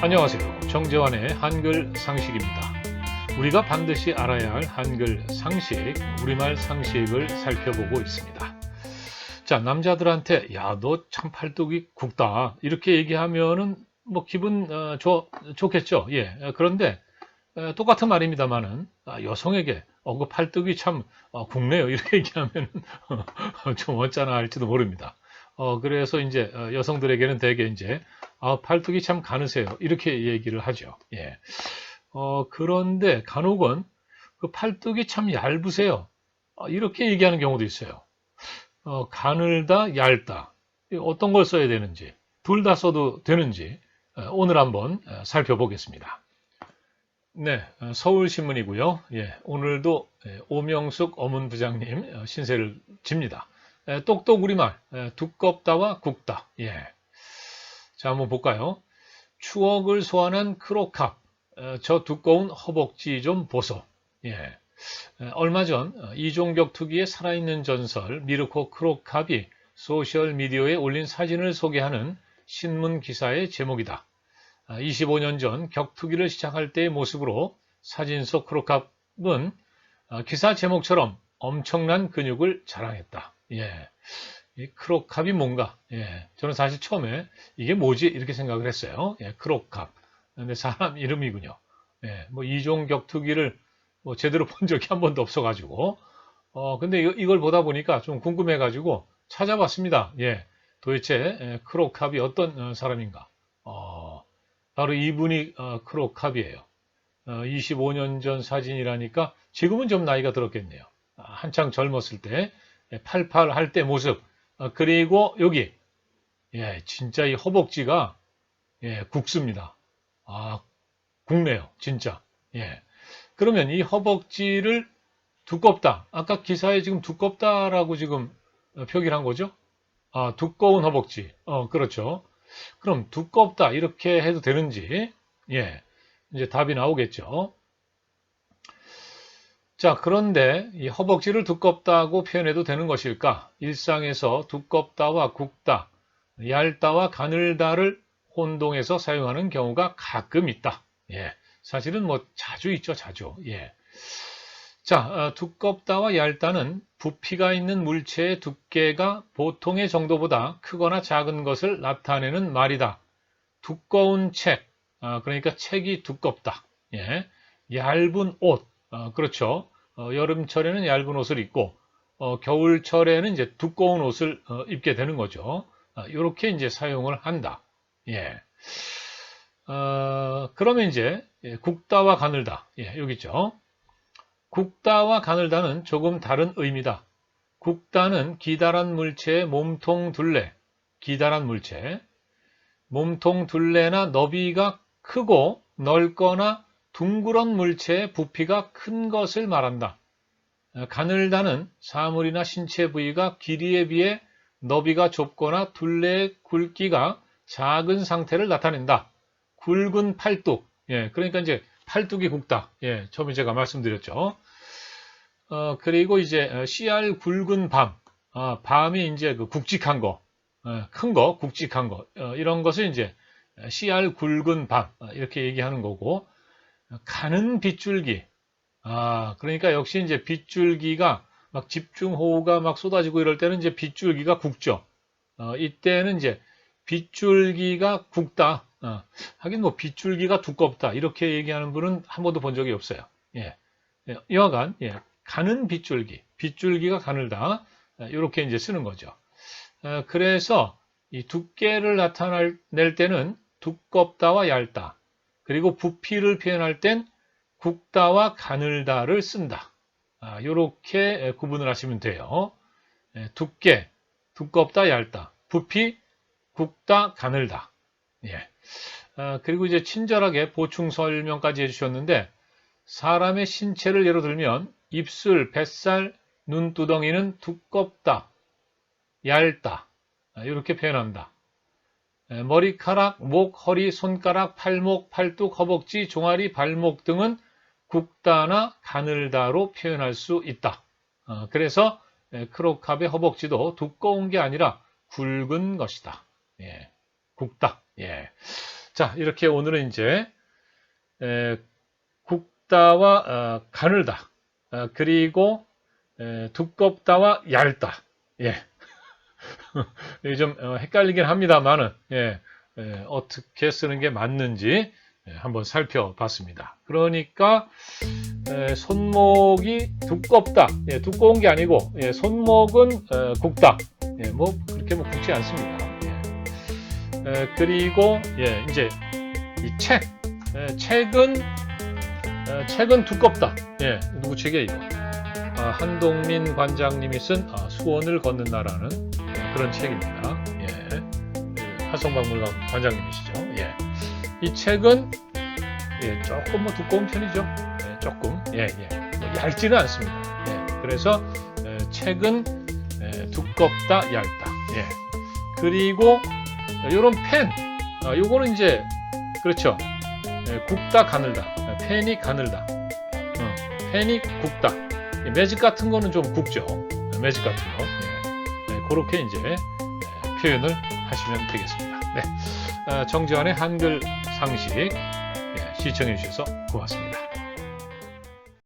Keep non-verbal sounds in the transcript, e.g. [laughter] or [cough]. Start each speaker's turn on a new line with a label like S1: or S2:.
S1: 안녕하세요. 정재환의 한글 상식입니다. 우리가 반드시 알아야 할 한글 상식, 우리말 상식을 살펴보고 있습니다. 자, 남자들한테 야, 너 참 팔뚝이 굵다. 이렇게 얘기하면은 뭐 기분 어, 좋, 좋겠죠. 예. 그런데 에, 똑같은 말입니다만은 아, 여성에게 어, 그 팔뚝이 참 어, 굵네요. 이렇게 [laughs] 얘기하면 [laughs] 좀 어쩌나 할지도 모릅니다. 어, 그래서 이제 어, 여성들에게는 대개 이제 아, 팔뚝이 참 가느세요. 이렇게 얘기를 하죠. 예. 어, 그런데 간혹은 그 팔뚝이 참 얇으세요. 어, 이렇게 얘기하는 경우도 있어요. 어, 가늘다, 얇다. 어떤 걸 써야 되는지, 둘 다 써도 되는지 어, 오늘 한번 어, 살펴보겠습니다. 네, 어, 서울신문이고요. 예, 오늘도 예, 오명숙 어문부장님 어, 신세를 집니다. 에, 똑똑 우리말, 에, 두껍다와 굵다. 예. 자, 한번 볼까요? 추억을 소환한 크로캅. 에, 저 두꺼운 허벅지 좀 보소. 예. 에, 얼마 전 어, 이종격 투기의 살아있는 전설 미르코 크로캅이 소셜미디어에 올린 사진을 소개하는 신문 기사의 제목이다. 25년 전 격투기를 시작할 때의 모습으로 사진 속 크로캅은 어, 기사 제목처럼 엄청난 근육을 자랑했다. 예. 이 크로캅이 뭔가? 예. 저는 사실 처음에 이게 뭐지? 이렇게 생각을 했어요. 예, 크로캅. 근데 사람 [laughs] 이름이군요. 예. 뭐 이종 격투기를 뭐 제대로 본 적이 한 번도 없어가지고. 어, 근데 이거, 이걸 보다 보니까 좀 궁금해가지고 찾아봤습니다. 예. 도대체 예, 크로캅이 어떤 어, 사람인가? 어, 바로 이분이 어, 크로캅이에요. 어, 25년 전 사진이라니까 지금은 좀 나이가 들었겠네요. 아, 한창 젊었을 때 팔팔 할 때 모습. 어, 그리고 여기 예, 진짜 이 허벅지가 예, 굵습니다. 아, 굵네요. 진짜. 예. 그러면 이 허벅지를 두껍다. 아까 기사에 지금 두껍다라고 지금 어, 표기를 한 거죠? 아, 두꺼운 허벅지. 어, 그렇죠. 그럼 두껍다. 이렇게 해도 되는지. 예. 이제 답이 나오겠죠. 자, 그런데 이 허벅지를 두껍다고 표현해도 되는 것일까? 일상에서 두껍다와 굵다, 얇다와 가늘다를 혼동해서 사용하는 경우가 가끔 있다. 예. 사실은 뭐 자주 있죠, 자주. 예. 자, 어, 두껍다와 얇다는 부피가 있는 물체의 두께가 보통의 정도보다 크거나 작은 것을 나타내는 말이다. 두꺼운 책, 아, 그러니까 책이 두껍다. 예. 얇은 옷, 어, 그렇죠. 어, 여름철에는 얇은 옷을 입고 어, 겨울철에는 이제 두꺼운 옷을 어, 입게 되는 거죠. 이렇게 이제 사용을 한다. 예. 어, 그러면 이제 예, 굵다와 가늘다. 예, 여기 있죠. 굵다와 가늘다는 조금 다른 의미다. 굵다는 기다란 물체의 몸통 둘레, 기다란 물체, 몸통 둘레나 너비가 크고 넓거나 둥그런 물체의 부피가 큰 것을 말한다. 가늘다는 사물이나 신체 부위가 길이에 비해 너비가 좁거나 둘레의 굵기가 작은 상태를 나타낸다. 굵은 팔뚝. 예, 그러니까 이제 팔뚝이 굵다. 예, 처음에 제가 말씀드렸죠. 어, 그리고 이제 씨알 굵은 밤. 어, 밤이 이제 그 굵직한 거, 어, 큰 거, 굵직한 거, 어, 이런 것을 이제 씨알 굵은 밤. 어, 이렇게 얘기하는 거고, 가는 빗줄기. 아, 그러니까 역시 이제 빗줄기가 막 집중호우가 막 쏟아지고 이럴 때는 이제 빗줄기가 굵죠. 어, 이때는 이제 빗줄기가 굵다. 어, 하긴 뭐 빗줄기가 두껍다. 이렇게 얘기하는 분은 한 번도 본 적이 없어요. 예. 예 여하간, 예. 가는 빗줄기. 빗줄기가 가늘다. 이렇게 이제 쓰는 거죠. 어, 그래서 이 두께를 나타낼 때는 두껍다와 얇다. 그리고 부피를 표현할 땐 굵다와 가늘다를 쓴다. 아, 이렇게 구분을 하시면 돼요. 예, 두께, 두껍다, 얇다. 부피, 굵다, 가늘다. 예. 아, 그리고 이제 친절하게 보충 설명까지 해주셨는데 사람의 신체를 예로 들면 입술, 뱃살, 눈두덩이는 두껍다, 얇다 이렇게 표현한다. 머리카락, 목, 허리, 손가락, 팔목, 팔뚝, 허벅지, 종아리, 발목 등은 굵다나 가늘다로 표현할 수 있다. 어, 그래서 크로캅의 허벅지도 두꺼운 게 아니라 굵은 것이다. 예, 굵다. 예. 자, 이렇게 오늘은 이제 에, 굵다와 어, 가늘다, 어, 그리고 에, 두껍다와 얇다. 예. [laughs] 좀 어, 헷갈리긴 합니다만은 예, 예, 어떻게 쓰는 게 맞는지 예, 한번 살펴봤습니다. 그러니까 에, 손목이 두껍다. 예, 두꺼운 게 아니고 예, 손목은 어, 굵다. 예, 뭐 그렇게 뭐 굵지 않습니다. 예. 에, 그리고 예, 이제 이 책, 에, 책은 에, 책은 두껍다. 예, 누구 이거? 아, 한동민 관장님이 쓴 아, 수원을 걷는 나라는 예, 그런 책입니다. 예, 그 화성박물관 관장님이시죠. 예, 이 책은 예, 조금 뭐 두꺼운 편이죠. 예, 조금 예, 예, 뭐 얇지는 않습니다. 예, 그래서 에, 책은 에, 두껍다, 얇다. 예, 그리고 이런 펜, 아, 요거는 이제 그렇죠. 예, 굵다, 가늘다. 예, 펜이 가늘다. 어, 펜이. 예, 매직 같은 거는 좀 굵죠. 예, 매직 같은 거. 그렇게 이제 예, 표현을 하시면 되겠습니다. 네. 아, 정지환의 한글 상식 예, 시청해 주셔서 고맙습니다.